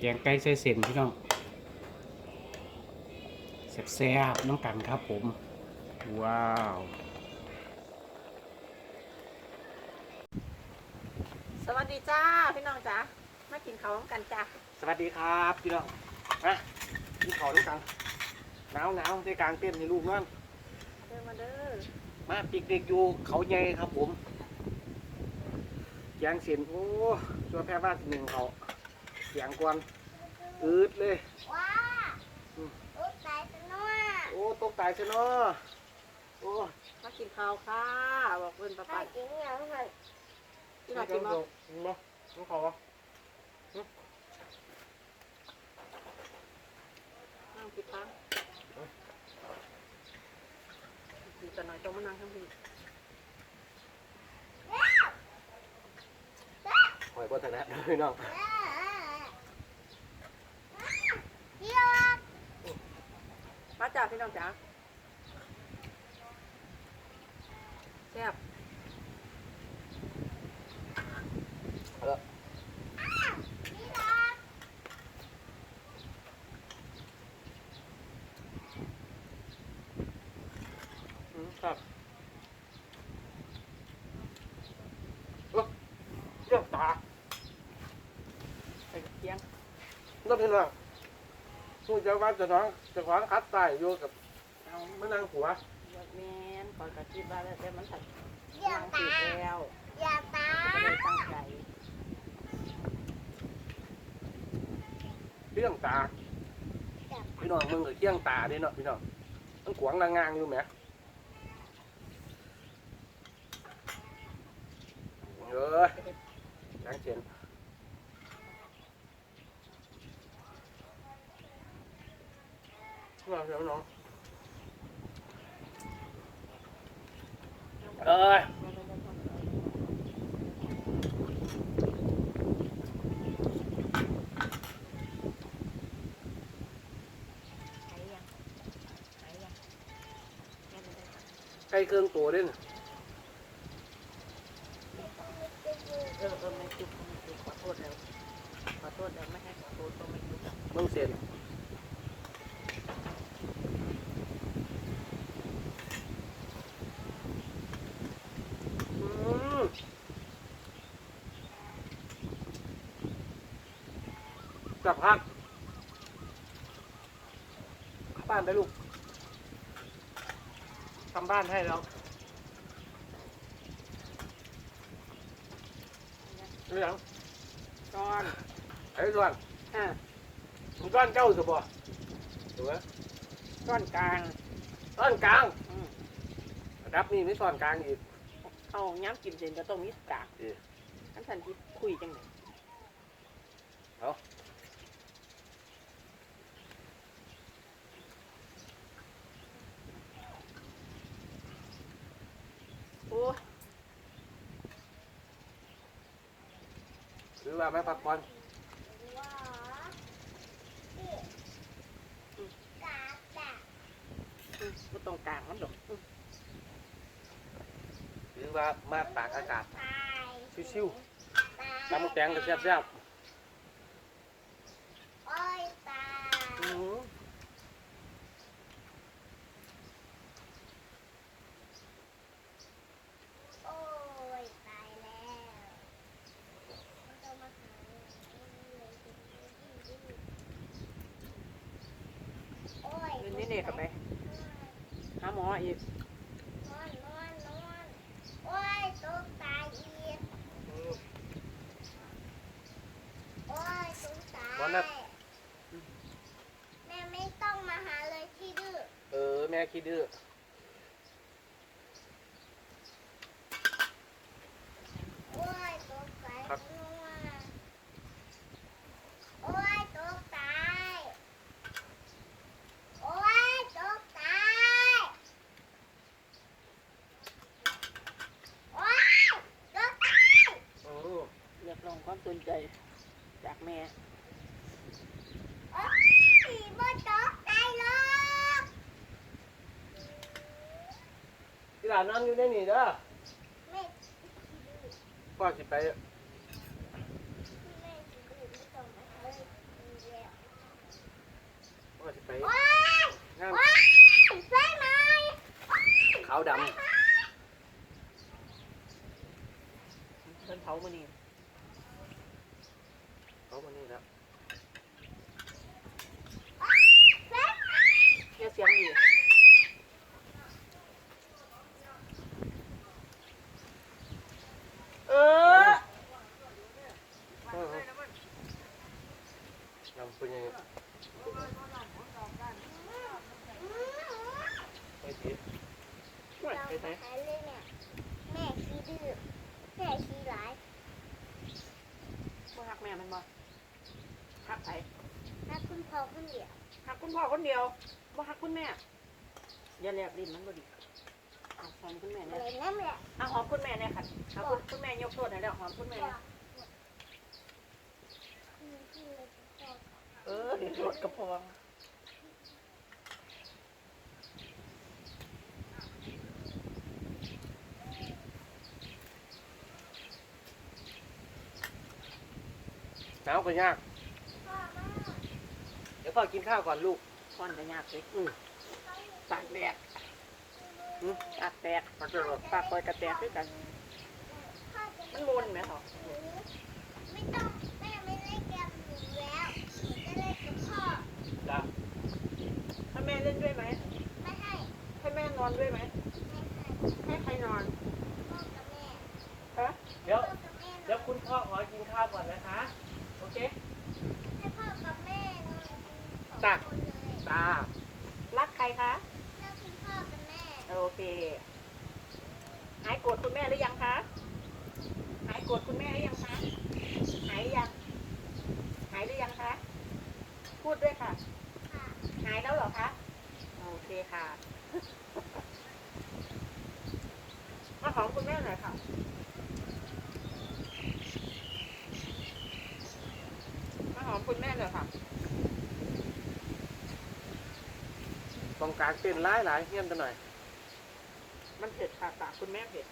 แกงไก่ใส่เส้นพี่น้องแซ่บๆน้องกันครับผม ว้าวสวัสดีจ้าพี่น้องจ้ามากินข้าวพร้อมกันจ้าสวัสดีครับพี่น้องมาพี่ขอลูกกังหนาวหนาวได้กลางเต้นให้ลูกนั่นเดินมาเด้อมาปิกเด็กอยู่เขาใหญ่ครับผมแกงเส้นโอ้ชัวแพ้ว่าหนึ่งเขา เสียงกวนอืดเลย ว้าลูกตายซะหน่อยโอ้ตกตายซะเนาะโอ้มากินข้าวค่ะบอกเพื่อนป้าถ้าป้าจริงอย่างนั้นพี่น้องกินบ่บ่ต้องขอนั่งกินข้าวกินกันหน่อยต้องมานั่งข้างพี่คอยบ่ถนัดพี่น้อง เดี๋ยว มาจ้าพี่น้องจ้าแซ่บเอาละนี่รักอืมครับโอ้เจ้าตาใส่เคียงน้องพี่น้องผู้ เจ้าว่าจะน้องจะขวางคัดใต้อยู่กับเอามะนางหัวแมนก่อนกะคิดว่าแล้วแต่มันถัดเดี๋ยวนั่งตากินแล้วเดี๋ยวตาก็เลยตั้งใจเรื่องตาพี่น้องมึงกับเที่ยงตาเด้เนาะพี่น้องมันขวางนางงางอยู่ไหมเอ้ยแข็งเฉียนน้องเดี๋ยวน้องเอ้ย ไหนยังไหนยังแม่ไม่ได้ค่ะ ใกล้เครื่องตัวเด้นเออเออไม่จุกไม่จุกขอโทษแล้วขอโทษแล้วไม่ให้ขอโทษก็ไม่จุกมึงเสร็จอืมกลับพักเข้าบ้านไปลูกทำ บ้านให้แล้วเรื่องก้อนไอ้ส่วนอะมึงก้อนเจ้าสิบ่ถูกไหมก้อนกลางก้อนกลางอืมระดับนี้ไม่ซ่อนกลางอีก เอาย้ำกินเสร็จก็ต้องมีกากเออ ขั้นสันที่คุยจังเลย เอา โอ้ หรือว่า ไปพักผ่อนกาตาอืมก็ตรงกลางมันหรอกหรือว่ามาตากอากาศชิวตายๆน้ำมันแตงก็แซ่บๆอ้ยตาย ๆอื้อหือ โอ้ยตายแล้วมันต้องมาหาโอ้ย เงินนี่เนี่ยกลับ ไปหาหมออีกนอนนอนนอนโอ้ยตกตายอีกอื้อโอ้ยสงสารวันนั้นแม่ไม่ต้องมาหาเลยที่ดื้อเออ แม่คิดดื้อ ความสนใจจากแม่ โอ๊ยบ่ตกใจหรอกกีฬาน้ำอยู่ในนี่เด้อแม่พ่อสิไปด้อไม่ต้อยกวพ่อสิไปโอ๊านโอ๊ยไฟไหมขาวดำเพิ่นเผามานี่ เป็นยังไงไม่ผิดช่ไปไหนแม่ขี้ดื้อแม่ขี้ร้ายบ่ฮักแม่มันบ่ฮักไผถ้าคุณพ่อคนเดียวฮักคุณพ่อคนเดียวบ่ฮักคุณแม่ อย่าแลบลิ้นมันบ่ดีหอมคุณแม่เนี่ยหอมคุณแม่เนี่ยค่ะเอาคุณแม่ยกโทษให้แล้วหอมคุณแม่เนี่ย อืมที่เลยพ่อ เออเดี๋ยวรถกระพองหนาวก็ยาก เดี๋ยวพ่อกินข้าวก่อนลูกค่อนจะยากเลยอืมปากแดกอืมปากแตกมาเจอเราปากคอยกระแตกด้วยกันพ่อจะมันมุนไหมเหรอ ไม่ต้องแม่ไม่เล่นเกมหนูแล้วหนูจะเล่นกับพ่อ จ้ะ ถ้าแม่เล่นด้วยไหม ไม่ให้ ให้แม่นอนด้วยไหม ไม่ให้ ให้ใครนอน พ่อกับแม่ ฮะ เดี๋ยว พ่อกับแม่ เดี๋ยวคุณพ่อขอกินข้าวก่อนนะคะ โอเค ให้พ่อกับแม่นอนกันสอง จ้ะ คนเลย ตา รักใครคะ แล้วคุณพ่อกับแม่ โอเค หายโกรธคุณแม่หรือยังคะ หายโกรธคุณแม่หรือยังคะ หายยัง หายหรือยังคะ พูดด้วยค่ะ ค่ะ หายแล้วเหรอคะ โอเคค่ะมาของคุณแม่หน่อยค่ะมาหอมคุณแม่หน่อยค่ะตรงกลางเต้นร้ายหลายเงียบกันหน่อยมันเผ็ดค่ะปากคุณแม่เผ็ด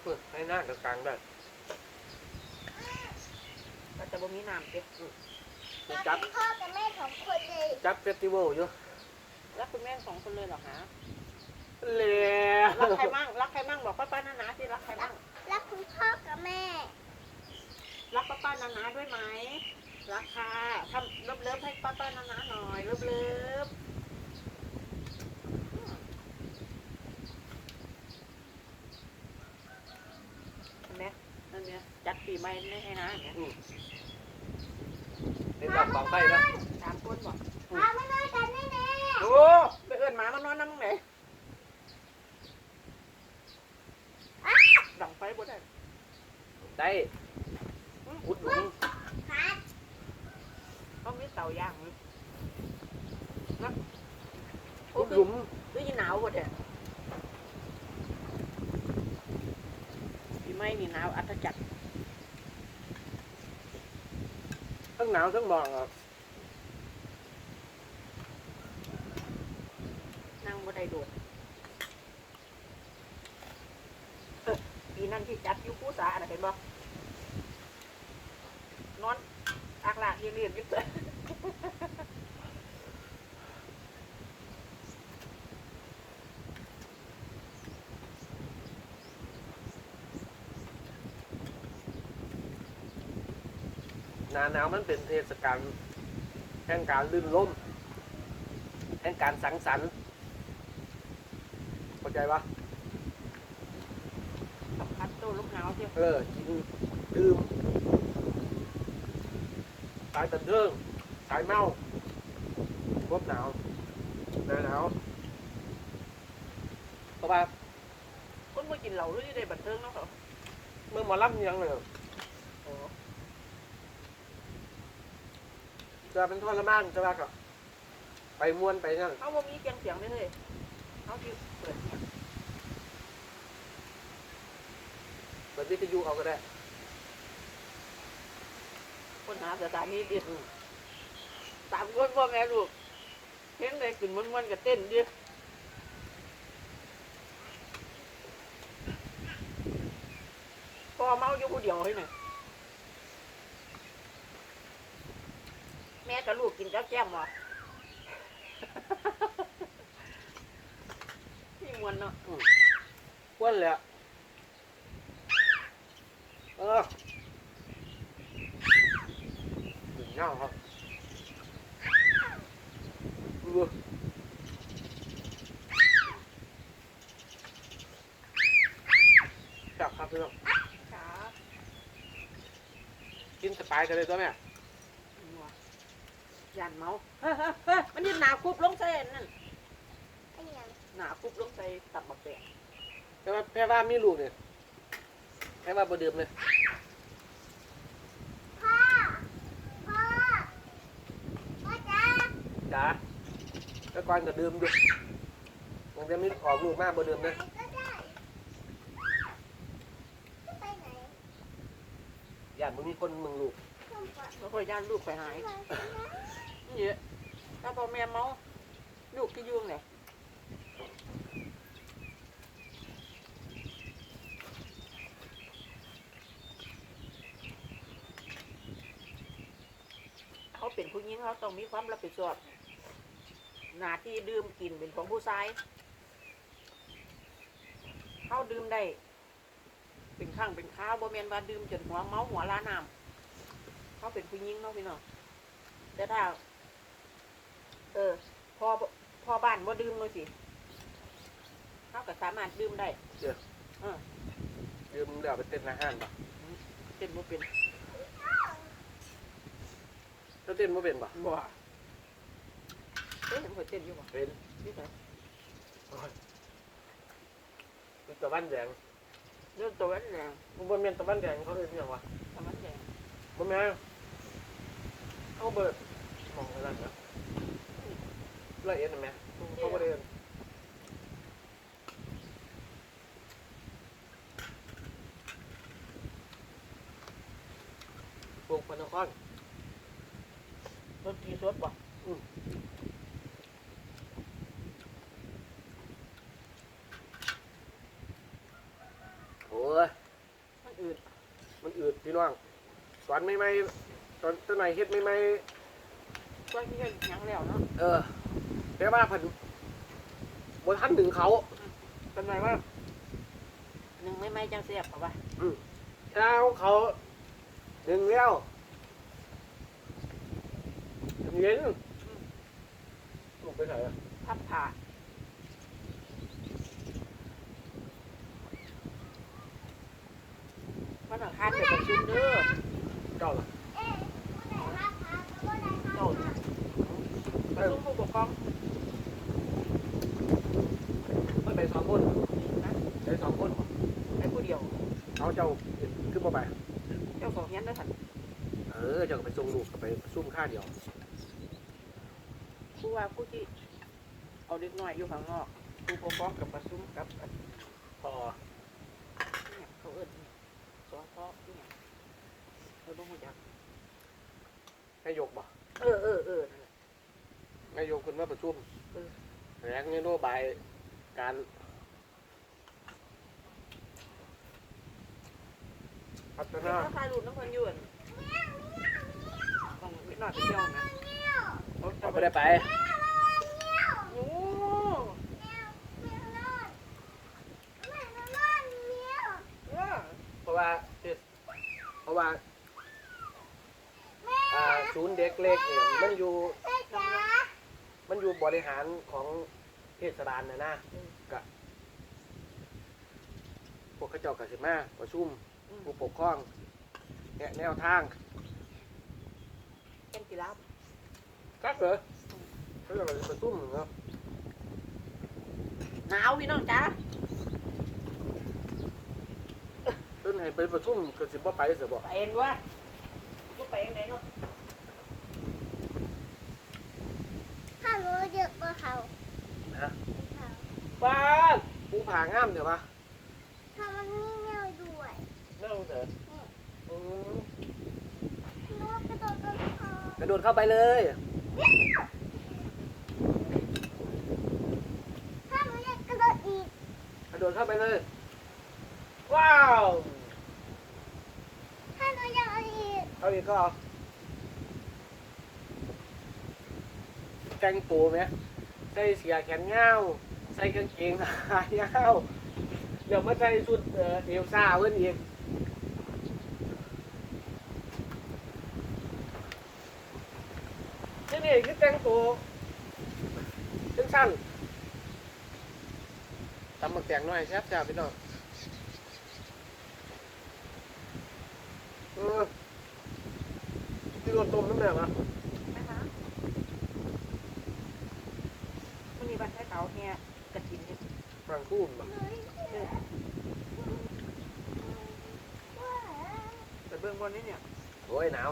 เพื่อให้หน้ากับกลางได้ก็จะบ่มีน้ำเผ็ดแล้วจับคุณพ่อกับแม่สองคนเลยจับเฟสติวัลอยู่ รักคุณแม่สองคนเลยเหรอคะเล่รักใครมั่งรักใครมั่งบอกป้าป้านานาสิรักใครมั่งแล้วคุณพ่อกับแม่ รักป้าป้านานาด้วยไหมรักค่ะทำเลิฟเลิฟให้ป้าป้านานาหน่อยเลิฟเลิฟอืมเห็นไหมนั่นเนี่ยจัดปีใหม่ไม่ให้นะเนี่ยอืมเป็นดอกสองไส้แล้ว สามคนบอก พาไม่นอนกันแน่ โอ้ไปเอินหมามานอนน้ำมึงไหนดังไฟบ่ได้ ได้อุดหนุน ๆพัด เขามีเตาย่างเลยนะโอ้อุดคืหลุอมคือยีหนาวบ่เด้ปีใหม่นี่หนาวอัศจรรย์ทั้งหนาวทั้งหมอกอะนั่งบ่ได้โดดเอ้อปีนั้นที่จัดอยู่คู่สาน่ะเห็นบ่นอนอากลากเรียบๆอยู่เตอ หนาหนาวมันเป็นเทศกาลแห่งการลื่นล้มแห่งการสังสรรค์เข้าใจปะสัมผัสตัวลูกหนาวเที่เออกินดื่มสายบันเทิงสายเมาพวกหนาวหนาหนาวเพราะว่าคนบ่กินเหล้าหรือได้บันเทิงเนาะเขาเมื่อหมอลำยังเลย โอ้ จะเป็นทรมานใช่ปะก็ไปม้วนไปนั่นเขาบ่มีเสียงเสียงเลยเฮ้ยเขาที่เปิดเนี่ยเปิดวิทยุเอาก็ได้ คนหาสถานีดิสามคนพ่อแม่ลูกเห็นเลยขึ้นมันมันๆกับเต้นดิพอเมาอยู่ผู้เดียวให้หน่อย ม่กับลูกกินเจ้าแก้มวะนี่มวนเนาะอ้วนเลยอะเออถึงเงาครับดูจับครับพี่น้องค่ะกินสปายกันเลยตัวแม่ ยันเมาเฮ้ยเฮ้ยเฮ้ยมันยืนหนาคุบลงใส่นั่นไอ้หยังหนาคุบลงใส่ตับบักแตงแพ่ว่าแพ่ว่ามีลูกเนี่ยแพ่ว่าบ่ดื่มเลยพ่อ พ่อ พ่อจ้าจ้าแล้วก่อนก็ดื่มอยู่มันจะมีออกลูกมากบ่ดื่มไหนเลยก็ได้จะไปไหนอย่าบ่มีคนมึงลูกข้ามก่อนแล้วก็ย่านลูกไปหายไปนะ นี่ถ้าพ่อแม่เมาลูกที่ยุ่งเลยเขาเป็นผู้หญิงเขาต้องมีความรับผิดชอบหน้าที่ดื่มกินเป็นของผู้ชายเขาดื่มได้ เป็นข้างเป็นข้าวบ่แมนว่าดื่มจนหัวเมาหัวล้าน้ำเขาเป็นผู้หญิงเนาะพี่น้องแต่ถ้า เออ พอพอบ้านว่าดื่มเลยสิเขาก็สามารถดื่มได้ดื่มเดี๋ยวไปเต้นอาหารป่ะเต้นบ่เป็นถ้าเต้นบ่เป็นป่ะบ่เต้นหัวเต้นอยู่บ่เป็นนี่ไงคือตะวันแดงเรื่องตัวนั้นแหละมันบ่แม่นตะวันแดงเขาเรียกอิหยังวะทำมันแดงบ่แม่นเขาเบิดมองอะไรนะ ละเอียดนะแม่เขาบ่ได้เอิ้นพวกพระนครดนตรีสดบ่โอ้ยมันอื่นมันอืดพี่น้องสอนไม่ไม่ตอนตอนไหนเฮ็ดไม่ไม่ก็ที่ยังยังแล้วเนาะ เออ แต่ว่าเพิ่นบ่ทันถึงเขาเป็นไรว่าหนึ่งไม่ไม่จังเสียบป่ะวะเช้าเขาถึงแล้วถึงเย็นลูกไปไหนอะพับผ่าวันอังคารจะประชุมเด้อเจ้าล่ะ เอ๊ะผู้ใดรับพากับผู้ใดรับ เจ้าเนี่ย ประชุมผู้ปกครองเพิ่นไปสองคนนะไปสองคนไปผู้เดียว เขาเจ้าขึ้นมาไปเจ้าของเฮียนได้สันเออเจ้าก็ไปส่งลูกก็ไปซุ่มค่าเดียวผู้ว่าผู้ที่เอาเด็กน้อยอยู่ข้างนอกผู้ปกครองกับประชุมกับพอเขาเอิ้นสอทอเนี่ยเราต้องรู้จัก นายกบ่ เออเออเออนั่นแหละ นายกคนมาประชุมเออแถลงนโยบายการพัฒนาถ้าถ่ายรูปน้ำเพันอยืนต้องนิดหน่อยไปเที่ยวนะเขาจะเขาไปไม่ได้ไปโอ้แมวแมวนอนแมวนอนแมวเออเพราะว่าเพราะว่าแม่อ่าศูนย์เด็กเล็กเนี่ยมันอยู่แม่จ๋ามัน อยู่บริหารของเทศบาลนะนะกะพวกเขาเจ้ากับสิมาประชุมอืมผู้ปกครองแนะแนวทางเป็นกีฬาครับเหรอเขาจะไปประชุมเนาะหนาวพี่น้องจ้าเพิ่นให้ไปประชุมก็สิบ่ไปเสียบ่ไปเอ็นวะก็ไปยังไงเนาะ ถ้ารู้เยอะกว่าเขา นะเขาป้าดผู้ผางามเดี๋ยวปะถ้ามันมีแมวด้วยน่าสงสารอืมรู้ว่ากระโดดต้นคอกระโดดเข้าไปเลยถ้าหนูอยากกระโดดอีกกระโดดเข้าไปเลย ว้าวถ้าหนูอยากเอาอีกเอาอีกก็เอาแต่งตัวไหม ใส่เสียแขนยาวใส่กางเกงขายาวเดี๋ยวมาใส่ชุดเอ่อเอลซ่าเพิ่อนอีกนี่นี่คือแต่งตัวชั้นสั้นตำหมักแตงหน่อยแซ่บจ้าพี่น้องเออที่รถต้มน้ำแม่ปะนะคะมันมีบัตรให้เขาแฮกระถิ่นเนี่ย ฟังคู่ปะแต่เบื้องบนนี่เนี่ยโอ้ยหนาว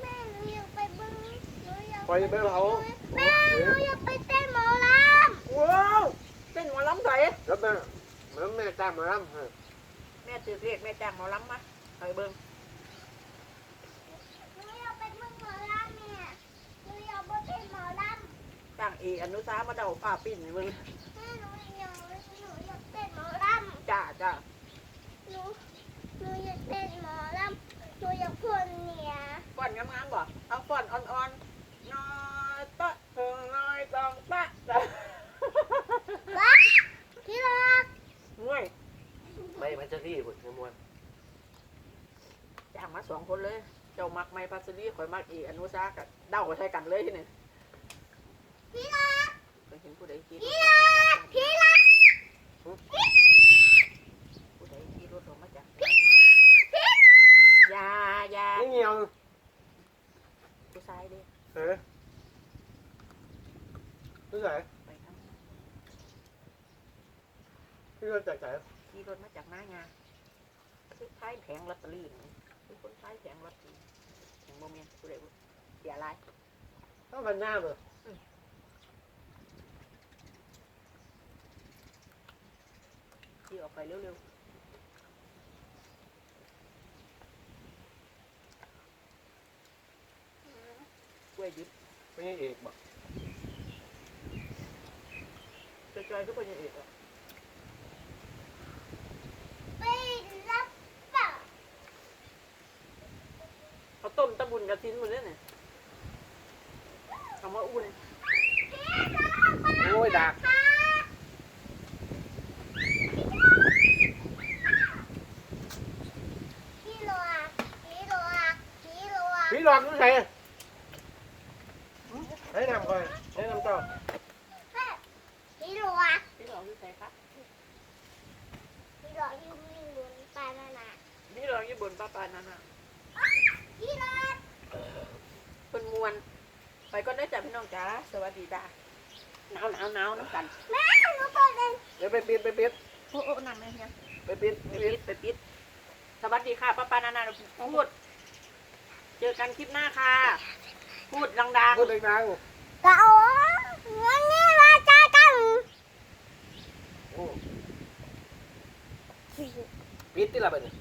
แม่หนูอยากไปเบิ้งหนูอยากไปไปเผาแม่หนูอยากไปเต้นหมอลว้าวเป็นหมอลำใสแล้วแม่แล้วแม่จ้างมาล้ำเออแม่จืดเรียกแม่จ้างหมอลำมาไปเบิ้งำหนูอยากไปเบิ้งหมอลำเนี่ยหนูอยากไปเต้นหมอลำจ้างเออนุสามาเดาป้าปิ้นให้เบิ้ง จ้าจ้าหนูหนูอยากเต้นหมอลำหนูอยากพ่นเนี่ยฟ้อนงามๆบ่เอาฟ้อนอ่อนๆน้อยตะเพิงน้อยตองตะจ้ะว้าที่รักง่วยไม่มันจะที่บุญมวลจ้างมาสองคนเลย เจ้ามักไม้พัสดีข่อยมักอีอนุสากับเดาใช้กันเลยที่นี่ที่รักเคยเห็นผู้ใดขี่ที่รักที่รัก ผู้ใดขี่รถออกมาจากยายา ไม่เงียว ผู้ชายเด้ เออรู้ ไหนไปทางพี่เราจากไหนขี่รถมาจากหน้างานซื้อท้ายแผงลอตเตอรี่นี่คือคนท้ายแผงลอตเตอรี่แผงโมเมนต์ผู้ใดบุเสียหลายต้องพันหน้าเลยขี่ออกไปเร็วๆกล้วยยึดไม่ใช่เอกบอก จอยๆทุกคนยังเอกอะไปรับเปล่าเขาต้มตะบุญกระทินหมดเลยเนี่ยเอามาอุ่นโอ้ยดักพี่รัวพี่รัวพี่รัวพี่หลอกรู้ไหนให้นำก่อนให้นำต่อ พี่รัว พี่หลอกอยู่ไหนคะ พี่รัวอยู่มีหนุนปานานา พี่หลอกอยู่บน ป้าปานั่นน่ะพี่รัวเป็นมวน ไปก็ได้อจ้ะพี่น้องจ๋าสวัสดีจ้าหนาวหนาวหนาวน้ำกันแม่หนูเปิดเองเดี๋ยวไปปิดไปปิดโอ้โอ้นั่งเลยเนี่ยไปปิดไปไปปิปิดดไปปิด สวัสดีค่ะป้าปานานาพูด เจอกันคลิปหน้าค่ะ พูดดังพูดดังกะโอ้วันนี้มาเจอกันๆโอ้ปิดที่ละไปเนี่ย